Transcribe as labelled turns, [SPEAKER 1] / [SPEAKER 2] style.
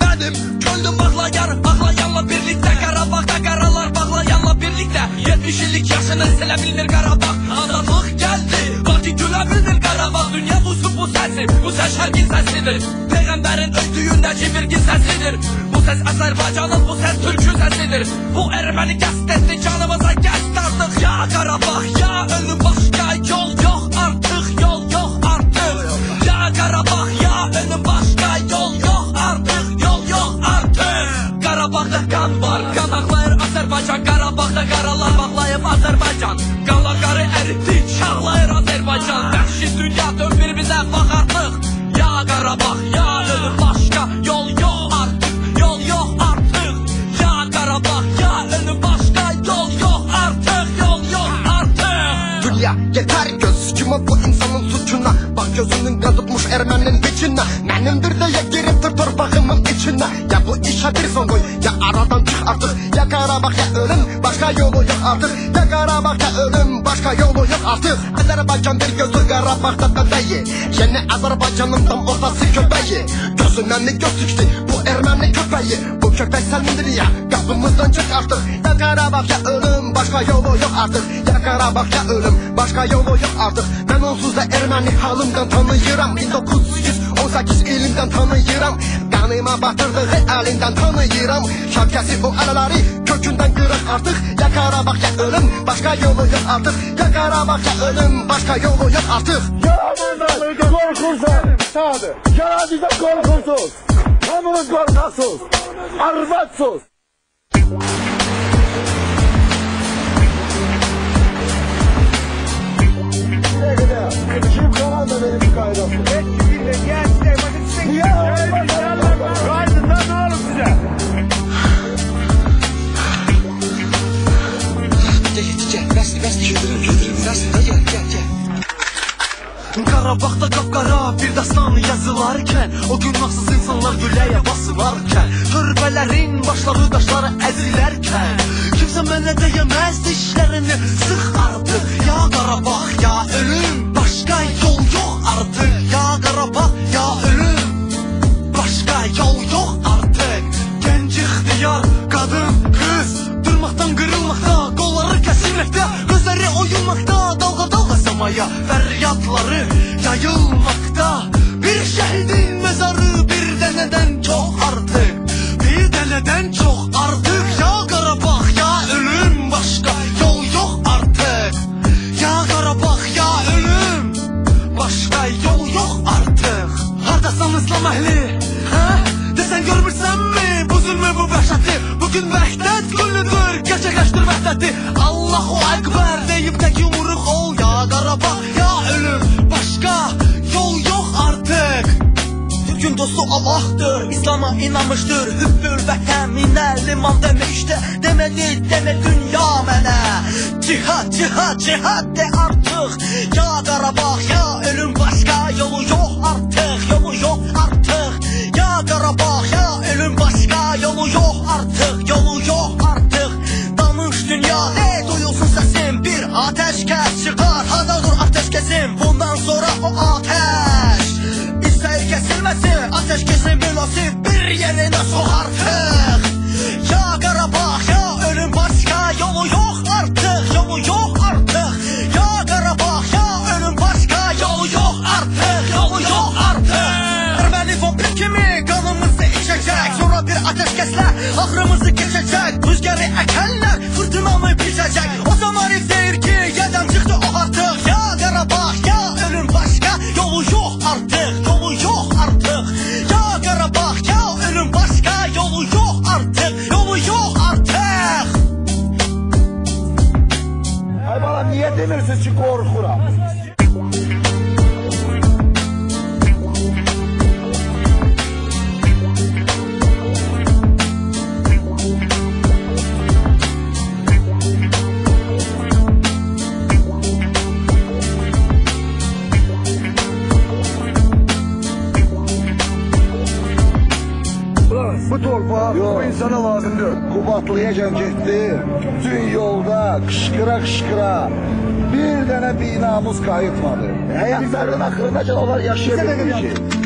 [SPEAKER 1] benim Gönlüm bağlayan ağlayanla birlikte. Karabağ'da karalar bağlayanla birlikte. 70 illik yaşını silə bilmir Qarabağ Azadlıq geldi Vakti gülə bilmir Qarabağ Dünya buzu bu sesi Bu ses şərqin sesidir Peyğəmbərin öldüyündəki bilgin sesidir Bu ses Azərbaycanın bu ses Türk'ün sesidir. Bu erməni qəst etdi canımıza qəst artıq Ya Qarabağ ya ölüm başqa Azərbaycan Qarabağda qaralar bağlayıb Azərbaycan Qanları
[SPEAKER 2] Yeter göz Kime bu insanın suçuna. Bak gözünün kazıtmış ermenin içine. Benimdir de ya giriptir torpağımın içine. Ya bu işe bir son koy Ya aradan çık artık. Ya Karabağ ya ölüm Başka yolu yok artık. Ya Karabağ ya ölüm Başka yolu yok artık. Azerbaycan bir gözü Karabağ'da bebeği. Yeni Azerbaycan'ın tam ortası köpeği. Gözünden mi göz dikti Bu Ermeni köpeği? Bu köpek senindir ya Kapımızdan çık artık. Ya Karabağ ya ölüm Başka yolu yok artık. Ya Karabağ ya ölüm Başka yolu yok artık. Ben onsuz da Ermeni halımdan tanıyıram. 1918 ilimden tanıyıram. Kanıma batırdığı elinden tanıyıram. Şapkası bu araları kökünden kırık artık. Ya Karabağ ya ölüm Başka yolu yok artık. Ya Karabağ ya ölüm Başka yolu yok artık.
[SPEAKER 3] Yalandan korkursan sağdı. Yalandan korkursuz. Namus korkasız. Arvatsız.
[SPEAKER 1] Qarabağda qapqara bir dastan yazılarkən O günahsız insanlar güləyə basılarkən Törbələrin başları daşları əzilərkən Kimsə mənə deyəməz dişlərini sıx artıq Ya Qarabağ ya ölüm. Başqa yol yox artıq Ya Qarabağ ya ölüm. Başqa yol yox artıq. Gənc ixtiyar, qadın, qız Durmaqdan qırılmaqda, qolları kəsilməkdə Gözləri oyunmaqda, dalğa dalğa samaya Fəryadları yayılmaqda Bir şəhidin məzarı bir dənədən çox artıq Bir dənədən çox artıq Ya Qarabağ, ya ölüm Başqa yol yox artıq Ya Qarabağ, ya ölüm Başqa yol yox artıq Hardasan İslam əhli? Hə? Desən görmürsənmi bu zülmü, bu vəhşəti Bugün vəhdət günüdür, gerçəkləşdir vəhdəti Allahu Ekber. Deyib tək yumruq ol Ya Qarabağ, ya ölüm Başqa yol yox artıq Türk'ün dostu Allah'tır İslam'a inanmıştır. Hübbül minə liman demişdə Demədi demə dünya mənə Cihad cihad cihad de artıq Ya Qarabağ ya ölüm başqa yolu yox artıq Yolu yox artıq Ya Qarabağ ya ölüm başqa yolu yox artıq Yolu yox artıq Kəsilməsin Ateşkəsin münasib bir yerinə sox artıq Ya Qarabağ ya ölüm başqa yolu yox artıq Yolu yox artıq Ya Qarabağ ya ölüm başqa yolu yox artıq Yolu yox artıq Erməni vampir kimi qanımızı içəcək Sonra bir ateşkəslə axırımızı keçəcək Rüzgarı əkənlər fırtınanı biçəcək O zaman deyir ki yədən çıxdı
[SPEAKER 3] Demirsiz çık korkura. Bu torba Yok. bu insana lazımdır. Kubatlayacan getdi. Tüm yolda kışkıra, kışkıra. Bir tane bir namus kayıtmadı. Hayatlarının akıllıca onlar yaşıyor bir şey. şey.